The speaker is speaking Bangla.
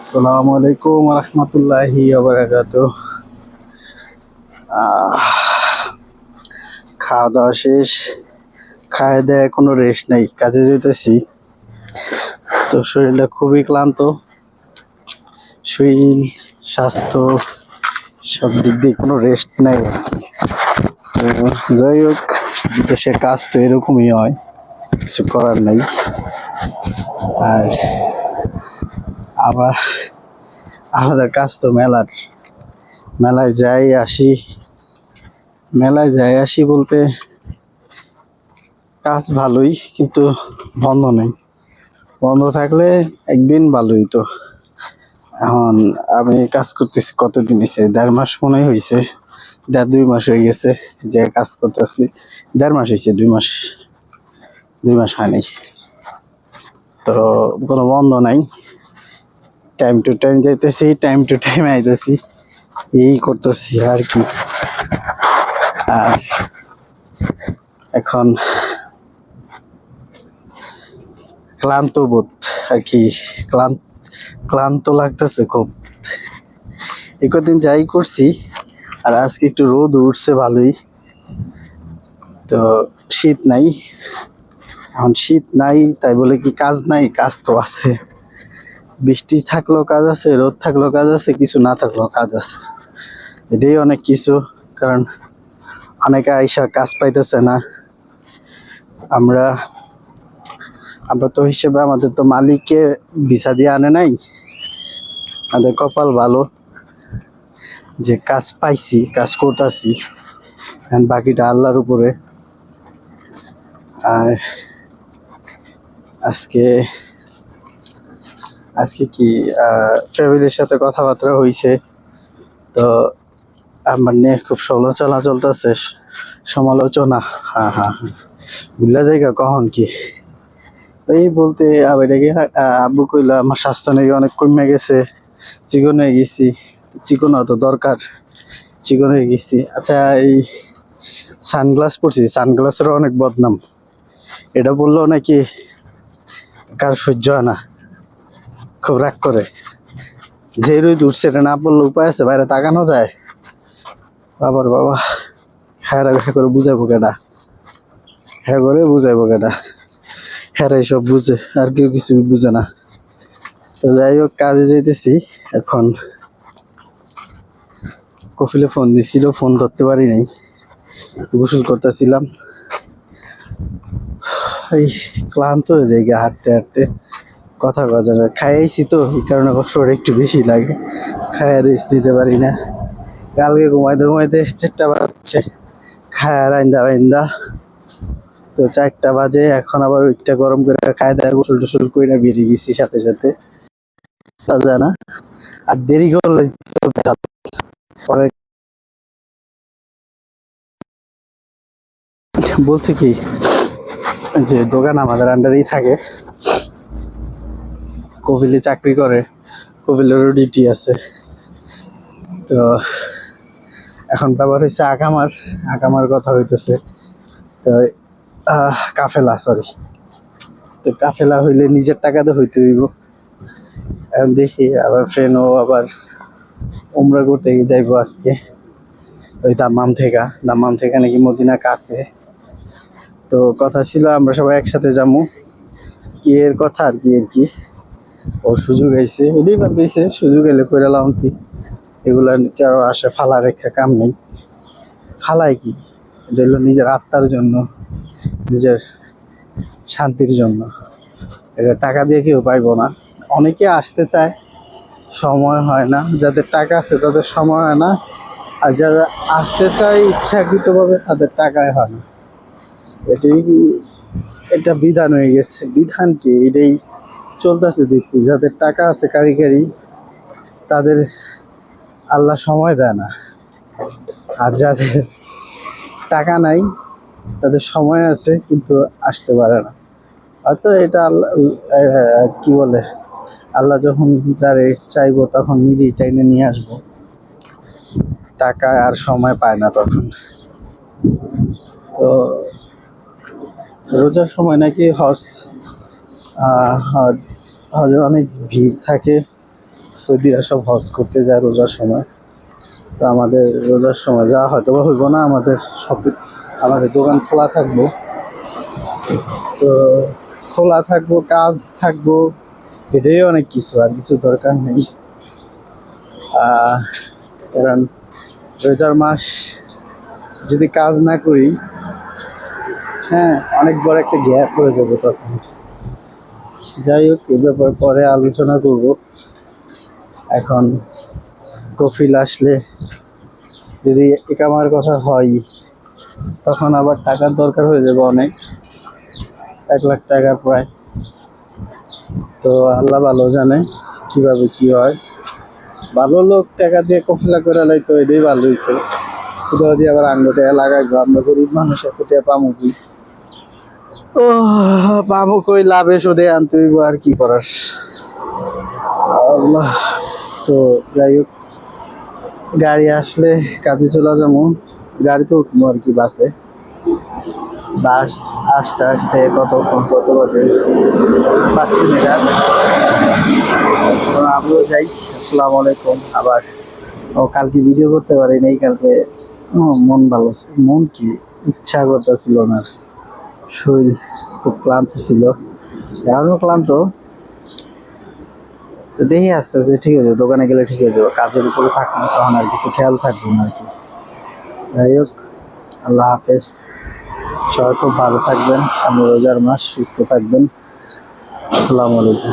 আসসালামু আলাইকুম রহমতুল্লাহি আবরাকাত খাওয়া দাওয়া শেষ, খাওয়া দেয় কোনো রেস্ট নেই, কাজে যেতেছি তো শরীরটা খুবই ক্লান্ত, শরীর, স্বাস্থ্য সব দিক দিয়ে কোনো রেস্ট নেই। তো যাই হোক দেশের কাজ তো এরকমই হয়, কিছু করার নেই। আর আবার আমাদের কাজ তো মেলার, মেলায় যাই আসি, মেলায় যাই আসি বলতে কাজ ভালোই কিন্তু বন্ধ নেই। বন্ধ থাকলে একদিন ভালোই তো। এখন আমি কাজ করতেছি কতদিন হয়েছে দেড় মাস মনে হয়েছে দেড় দুই মাস হয়ে গেছে যে কাজ করতেছি। দেড় মাস হয়েছে দুই মাস দুই মাস হয়নি। তো কোনো বন্ধ নাই। টাইম টু টাইম যাইতেছি টাইম টু টাইম আইতেছি। এই করতেছি, আর কি। আর এখন ক্লান্ত বোধ, আর কি। ক্লান্ত ক্লান্ত লাগতেছে খুব। এই কদিন যাই করছি, আর আজকে একটু রোদ উঠছে ভালোই। তো শীত নাই। এখন শীত নাই, তাই বলে কি কাজ নাই, কাজ তো আছে। বৃষ্টি থাকলেও কাজ আছে, রোদ থাকলেও কাজ আছে, কিছু না থাকলেও কাজ আছে। এটাই অনেক কিছু, কারণ অনেকে আইসা কাজ পাইতেছে না। আমরা আমরা তো হিসেবে আমাদের তো মালিককে ভিসা দিয়ে আনে নাই। আমাদের কপাল ভালো যে কাজ পাইছি, কাজ করতেছি বাকিটা আল্লাহর উপরে। আর আজকে আজকে কি ফ্যামিলির সাথে কথাবার্তা হয়েছে তো আমার নিয়ে খুব সমালোচনা চলতেছে সমালোচনা। হ্যাঁ হ্যাঁ বুঝলা জায়গা কখন কি? এই বলতে আবার আব্বু কইলা, আমার স্বাস্থ্য নাকি অনেক কমে গেছে, চিকন হয়ে গেছি। চিকন তো দরকার, চিকন হয়ে গেছি। আচ্ছা এই সানগ্লাস পরছি, সানগ্লাসেরও অনেক বদনাম। এটা বলল নাকি কার সহ্য হয় না। খুব রাগ করে। যে রোদ উঠছে, এটা না পড়লে উপায় আছে? বাইরে তাকানো যায়? বাবার বাবা হ্যাঁ হ্যাঁ করে বুঝাইবো কেটা হ্যাঁ করে বুঝাইবো কেটা হ্যাঁ সব বুঝে, আর কেউ কিছু বুঝে না। তো যাই হোক, কাজে যাইতেছি। এখন কফিলে ফোন দিছিল ফোন ধরতে পারি নাই। গোসল করতেছিলাম। এই ক্লান্ত হয়ে যায় গিয়ে হাঁটতে হাঁটতে। কথা কথা না খাইছি তো, এই কারণে কষ্টটা একটু বেশি লাগে। খায় রেস্ট নিতে পারি না। কালকে ঘুমাইতে ঘুমাইতে চারটা বাজছে। খায় রাইন্দা বাইন্দা। তো চারটা বাজে, এখন আবার ওইটা গরম করে খায় দেয়, গোসল টোসল করে বেরিয়ে গেছি সাথে সাথে। তা যায় না আর দেরি করলে। পরে বলছে কি, যে দোকান আমাদের আন্ডারেই থাকে। কপিলে চাকরি করে কপিলেরও ডিউটি আছে। তো এখন ব্যাপার হয়েছে আগামার আগামার কথা হইতেছে। তো কাফেলা সরি তো কাফেলা হইলে নিজের টাকা তো হইতে হইব। এখন দেখি, আবার ফ্রেন্ডও আবার উমরা করতে যাইবো আজকে। ওই দাম্মাম থেকে দাম্মাম থেকে নাকি মদিনা কাছে। তো কথা ছিল, আমরা সবাই একসাথে যাব কি এর কথা আর কি এর কি? ও সুযোগ আইছে এটাই বাদ দিয়েছে সুযোগ এলে কইরা লাউন্তি এগুলা কারও আসে ফালা রেখা কাম নেই। ফালায় কি? এটা হলো নিজের আত্মার জন্য, নিজের শান্তির জন্য। এটা টাকা দিয়ে কেউ পাইবো না। অনেকে আসতে চায়, সময় হয় না। যাদের টাকা আছে তাদের সময় হয় না। আর যারা আসতে চায় ইচ্ছাকৃতভাবে তাদের টাকায় হয় না। এটাই কি, এটা বিধান হয়ে গেছে। বিধান কি? এটাই চলতেছে, দেখছি। যাদের টাকা আছে কারিগরি তাদের আল্লাহ সময় দেয় না। আর যাদের টাকা নাই, তাদের সময় আছে, কিন্তু আসতে পারে না। হয়তো এটা আল্লাহ কি বলে, আল্লাহ যখন যারে চাইব, তখন নিজেই টাইনে নিয়ে আসব। টাকা আর সময় পায় না তখন। তো রোজার সময় নাকি হজ হজ হজে অনেক ভিড় থাকে। সৌদিরা সব হজ করতে যায় রোজার সময়। তো আমাদের রোজার সময় যাওয়া হয়তো বা হইব না, আমাদের সব আমাদের দোকান খোলা থাকব। তো খোলা থাকব, কাজ থাকব, এটাই অনেক কিছু, আর কিছু দরকার নেই। কারণ রোজার মাস যদি কাজ না করি হ্যাঁ অনেক বড় একটা গ্যাপ হয়ে যাবে তখন। যাই হোক, এ ব্যাপার পরে আলোচনা করব। এখন কফিল আসলে যদি একামার কথা হয়, তখন আবার টাকার দরকার হয়ে যাবে অনেক। এক লাখ টাকা প্রায়। তো আল্লাহ ভালো জানে কীভাবে কি হয়। ভালো লোক টাকা দিয়ে কফিলা করে লাই তো এটাই ভালো হইতো কোথাও দিয়ে আবার আঙ্গ টাকা লাগাইবো আমরা গরিব মানুষ এত টাকা পামো কি ও পামো কই, লাভে সোদে আনতে হইব, আর কি করার? আল্লাহ, তো যাই হোক, গাড়ি আসলে কাজে চলে যাব। গাড়িতে উঠবো আর কি বাসে। বাস আসতে আসতে কতক্ষণ কত বাজে? পাঁচ মিনিট আর আমিও যাই, আসসালামু আলাইকুম। আবার, ও কালকে ভিডিও করতে পারিনি কালকে মন ভালো মন কি? ইচ্ছা করতেছিল না শরীর খুব ক্লান্ত ছিল। এখনও ক্লান্ত। তো দেখি আস্তে আস্তে ঠিক আছে দোকানে গেলে ঠিক আছে কাজের উপরে থাকব তখন আর কিছু খেয়াল থাকবে না আর কি। যাই হোক, আল্লাহ হাফেজ। সবাই খুব ভালো থাকবেন আমি রোজার মাস সুস্থ থাকবেন। আসসালামু আলাইকুম।